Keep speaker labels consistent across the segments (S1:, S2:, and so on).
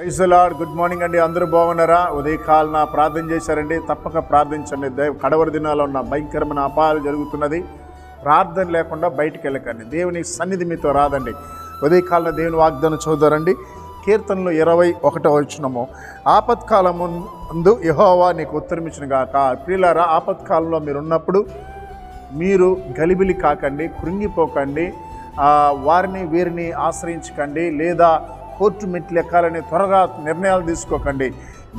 S1: క్రైస్తలాడ్ good morning అండి. అందరూ బాగున్నారా? ఉదయకాలన ప్రార్థన చేశారండి. తప్పక ప్రార్థించండి. దైవ కడవరి దినాల్లో ఉన్న భయంకరమైన అపాయాలు జరుగుతున్నది. ప్రార్థన లేకుండా బయటికి వెళ్ళకండి. దేవుని సన్నిధి మీతో రాదండి. ఉదయకాలన దేవుని వాగ్దానం చూద్దారండి కీర్తనలు ఇరవై ఒకటో వచ్చినము ఆపత్కాలము ముందు యహోవా నీకు ఉత్తరమిచ్చిన గాక ప్రియులారా ఆపత్కాలంలో మీరున్నప్పుడు మీరు గలిబిలి కాకండి కృంగిపోకండి వారిని వీరిని ఆశ్రయించకండి లేదా కోర్టు మెట్లు ఎక్కాలని త్వరగా నిర్ణయాలు తీసుకోకండి.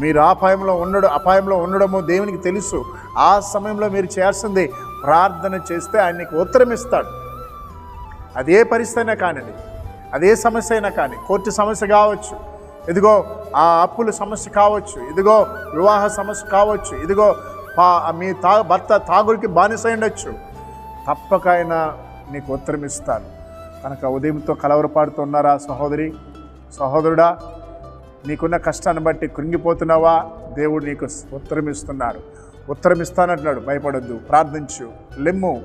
S1: మీరు అపాయంలో ఉండడం అపాయంలో ఉండడము దేవునికి తెలుసు. ఆ సమయంలో మీరు చేయాల్సింది ప్రార్థన చేస్తే ఆయన నీకు ఉత్తరం ఇస్తాడు. అదే పరిస్థితి అయినా కానివ్వండి అదే సమస్య అయినా కానీ కోర్టు సమస్య కావచ్చు. ఇదిగో ఆ అప్పుల సమస్య కావచ్చు ఇదిగో వివాహ సమస్య కావచ్చు ఇదిగో పా మీ తా భర్త తాగుడికి బానిస ఉండొచ్చు. తప్పక ఆయన నీకు ఉత్తరం ఇస్తాను కనుక ఉదయంతో కలవరపాడుతున్నారా సహోదరి? సహోదరుడా నీకున్న కష్టాన్ని బట్టి కృంగిపోతున్నావా? దేవుడు నీకు ఉత్తరం ఇస్తున్నాడు ఉత్తరం ఇస్తానంటున్నాడు భయపడొద్దు. ప్రార్థించు. లెమ్ము.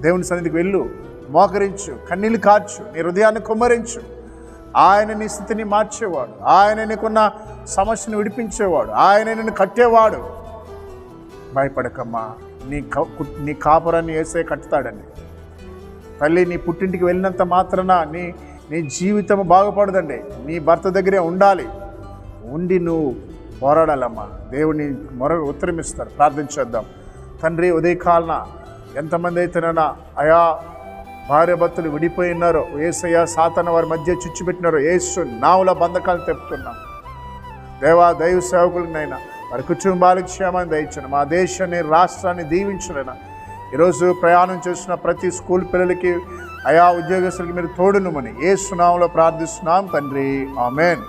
S1: దేవుని సన్నిధికి వెళ్ళు. మోకరించు. కన్నీళ్ళు కార్చు. నీ హృదయాన్ని కుమ్మరించు. ఆయన నీ స్థితిని మార్చేవాడు. ఆయన నీకున్న సమస్యను విడిపించేవాడు. ఆయన నిన్ను కట్టేవాడు. భయపడకమ్మా. నీ క- నీ కాపురాన్ని వేసే కట్టుతాడని తల్లి నీ పుట్టింటికి వెళ్ళినంత మాత్రాన నీ నీ జీవితం బాగుపడదండి. నీ భర్త దగ్గరే ఉండాలి. ఉండి నువ్వు పోరాడాలమ్మా. దేవుని మొర ఉత్తరమిస్తారు. ప్రార్థించేద్దాం తండ్రి ఉదయకాలన ఎంతమంది అయితేనైనా అయా భార్య భర్తలు విడిపోయి ఉన్నారో ఏసయ్య సాతన వారి మధ్య చుచ్చిపెట్టినారో ఏసు నావుల బంధకాలు తెప్పుతున్నాం. దేవా దైవ సేవకులనైనా వారి కుటుంబాలకు క్షేమాన్ని దయచను మా దేశాన్ని రాష్ట్రాన్ని దీవించునైనా ఈరోజు ప్రయాణం చేస్తున్న ప్రతి స్కూల్ పిల్లలకి అయా ఉద్యోగస్తులకి మీరు తోడునుమని ఏ సునామంలో ప్రార్థిస్తున్నాం తండ్రి. ఆమెన్.